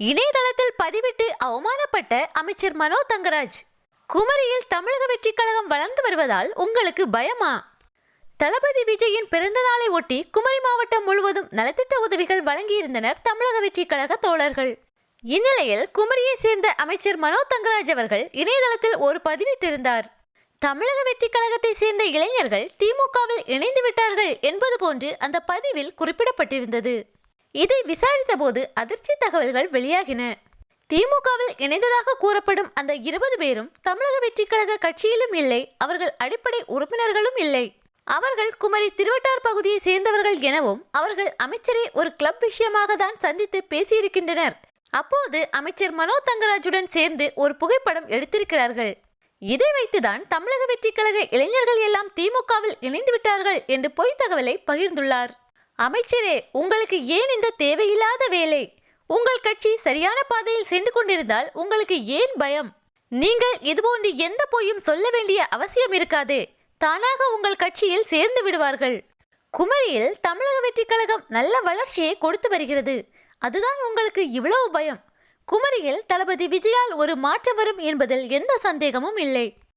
இணையதளத்தில் பதிவிட்டு அவமானப்பட்ட அமைச்சர் மனோ தங்கராஜ். குமரியில் தமிழக வெற்றிக் கழகம் வளர்ந்து வருவதால் உங்களுக்கு பயமா? தளபதி விஜயின் பிறந்த நாளை ஒட்டி குமரி மாவட்டம் முழுவதும் நலத்திட்ட உதவிகள் வழங்கியிருந்தனர் தமிழக வெற்றிக் கழக தோழர்கள். இந்நிலையில் குமரியை சேர்ந்த அமைச்சர் மனோ தங்கராஜ் அவர்கள் இணையதளத்தில் ஒரு பதிவிட்டிருந்தார். தமிழக வெற்றிக் கழகத்தை சேர்ந்த இளைஞர்கள் திமுகவில் இணைந்து விட்டார்கள் என்பது போன்று அந்த பதிவில் குறிப்பிடப்பட்டிருந்தது. இதை விசாரித்தபோது அதிர்ச்சி தகவல்கள் வெளியாகின. திமுகவில் இணைந்ததாக கூறப்படும் அந்த இருபது பேரும் தமிழக வெற்றிக் கழக கட்சியிலும் இல்லை அவர்கள் அடிப்படை உறுப்பினர்களும் இல்லை. அவர்கள் குமரி திருவட்டார் பகுதியை சேர்ந்தவர்கள் எனவும் அவர்கள் அமைச்சரை ஒரு கிளப் விஷயமாக தான் சந்தித்து பேசியிருக்கின்றனர். அப்போது அமைச்சர் மனோ தங்கராஜுடன் சேர்ந்து ஒரு புகைப்படம் எடுத்திருக்கிறார்கள். இதை வைத்துதான் தமிழக வெற்றிக் கழக இளைஞர்கள் எல்லாம் திமுகவில் இணைந்து விட்டார்கள் என்று பொய் தகவலை பகிர்ந்துள்ளார். அமைச்சரே உங்களுக்கு ஏன் இந்த தேவையில்லாத வேலை? உங்கள் கட்சி சரியான பாதையில் சென்று கொண்டிருந்தால் உங்களுக்கு ஏன் பயம்? நீங்கள் இதுபோன்று எந்த பொய்யும் சொல்ல வேண்டிய அவசியம் இருக்காது. தானாக உங்கள் கட்சியில் சேர்ந்து விடுவார்கள். குமரியில் தமிழக வெற்றிக் கழகம் நல்ல வளர்ச்சியை கொடுத்து வருகிறது. அதுதான் உங்களுக்கு இவ்வளவு பயம். குமரியில் தளபதி விஜயால் ஒரு மாற்றம் வரும் என்பதில் எந்த சந்தேகமும் இல்லை.